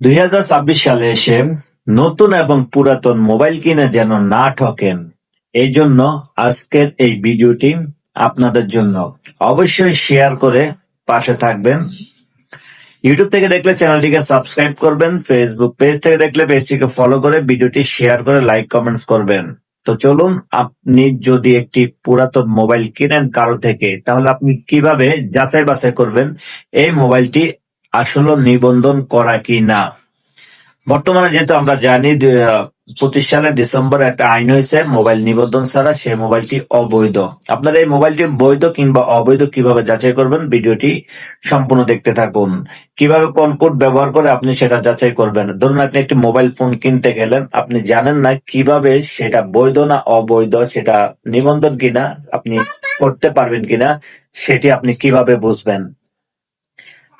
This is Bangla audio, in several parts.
দুই হাজার ছাব্বিশ সালে এসে নতুন এবং পুরাতন মোবাইল কিনে যেন না ঠকেন, এই জন্য আজকের এই ভিডিওটি আপনাদের জন্য। অবশ্যই শেয়ার করে পাশে থাকবেন। ইউটিউব থেকে দেখলে চ্যানেলটিকে সাবস্ক্রাইব করবেন, ফেসবুক পেজ থেকে দেখলে পেজটিকে ফলো করে ভিডিওটি শেয়ার করে লাইক, কমেন্টস করবেন। তো চলুন, আপনি যদি একটি পুরাতন মোবাইল কিনেন কারও থেকে, তাহলে আপনি কীভাবে যাচাই বাছাই করবেন এই মোবাইলটি আসলে নিবন্ধন করা কি না বর্তমানে যেহেতু আমরা জানি পঁচিশ সালের ডিসেম্বর একটা আইন হয়েছে, মোবাইল নিবন্ধন ছাড়া সেই মোবাইলটি অবৈধ। আপনারা এই মোবাইলটি বৈধ কিংবা অবৈধ কীভাবে যাচাই করবেন? ভিডিওটি সম্পূর্ণ দেখতে থাকুন। কীভাবে কোন কোড ব্যবহার করে আপনি সেটা যাচাই করবেন? ধরুন আপনি একটি মোবাইল ফোন কিনতে গেলেন, আপনি জানেন না কীভাবে সেটা বৈধ না অবৈধ, সেটা নিবন্ধন কিনা, আপনি করতে পারবেন কিনা, সেটি আপনি কীভাবে বুঝবেন?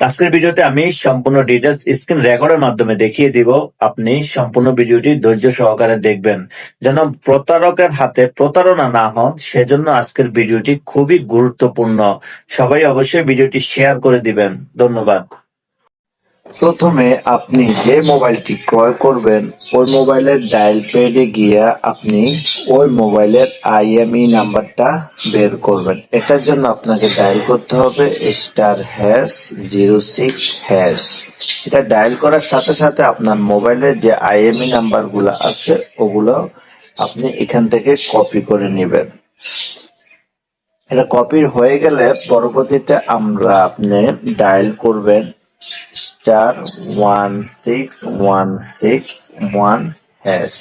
আজকের ভিডিওতে আমি সম্পূর্ণ ডিটেলস স্ক্রিন রেকর্ডের মাধ্যমে দেখিয়ে দিব। আপনি সম্পূর্ণ ভিডিওটি ধৈর্য সহকারে দেখবেন। যেন প্রতারকের হাতে প্রতারণা না হন, সেজন্য আজকের ভিডিওটি খুবই গুরুত্বপূর্ণ। সবাই অবশ্যই ভিডিওটি শেয়ার করে দিবেন। ধন্যবাদ। প্রথমে আপনি যে মোবাইলটি ক্রয় করবেন, ওই মোবাইলের ডায়াল প্যাডে গিয়ে আপনি ওই মোবাইলের আইএমই নাম্বারটা বের করবেন। এটার জন্য আপনাকে ডায়াল করতে হবে star hash zero six hash এটা ডায়াল করার সাথে সাথে আপনার মোবাইলের যে আইএমই নাম্বারগুলো আছে, ওগুলো আপনি এখান থেকে কপি করে নেবেন। এটা কপি হয়ে গেলে পরবর্তীতে আমরা আপনি ডায়াল করবেন star one six one six one hash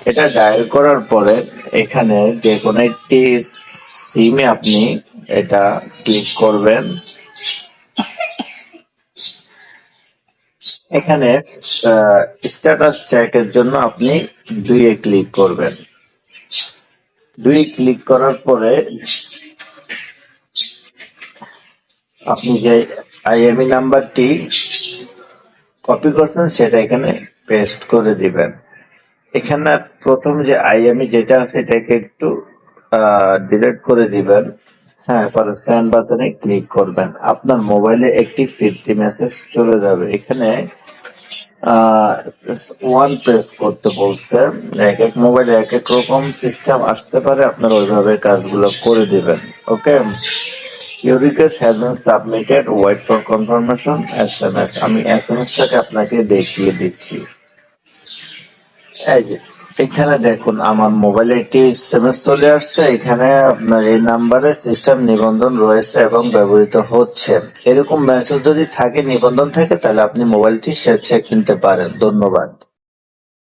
এটা ডায়াল করার পরে এখানে যে কোনো একটি সিমে আপনি এটা ক্লিক করবেন। এখানে স্ট্যাটাস চেকের জন্য আপনি দুইয়ে ক্লিক করবেন। দুই ক্লিক করার পরে আপনি যে আইএমই নাম্বারটি কপি করছেন, সেটা এখানে পেস্ট করে দিবেন। এখানে প্রথম যে আইএমই যেটা আছে এটাকে একটু ডিলিট করে দিবেন। হ্যাঁ পরে ফ্যান বাটনে ক্লিক করবেন। আপনার মোবাইলে একটি ফিরতি মেসেজ চলে যাবে। এখানে ওয়ান প্রেস করতে বলছে। এক এক মোবাইলে এক এক রকম সিস্টেম আসতে পারে। আপনার ওইভাবে কাজগুলো করে দিবেন। ওকে Your request has been submitted. Wait for confirmation SMS. আমি এসএমএসটাকে আপনাকে দেখিয়ে দিচ্ছি এই এখানে দেখুন, আমার মোবাইলে একটি এসএমএস চলে আসছে এখানে আপনার এই নাম্বারে সিস্টেম নিবন্ধন রয়েছে এবং ব্যবহৃত হচ্ছে এরকম মেসেজ যদি থাকে, নিবন্ধন থাকে, তাহলে আপনি মোবাইলটি স্বেচ্ছায় কিনতে পারেন ধন্যবাদ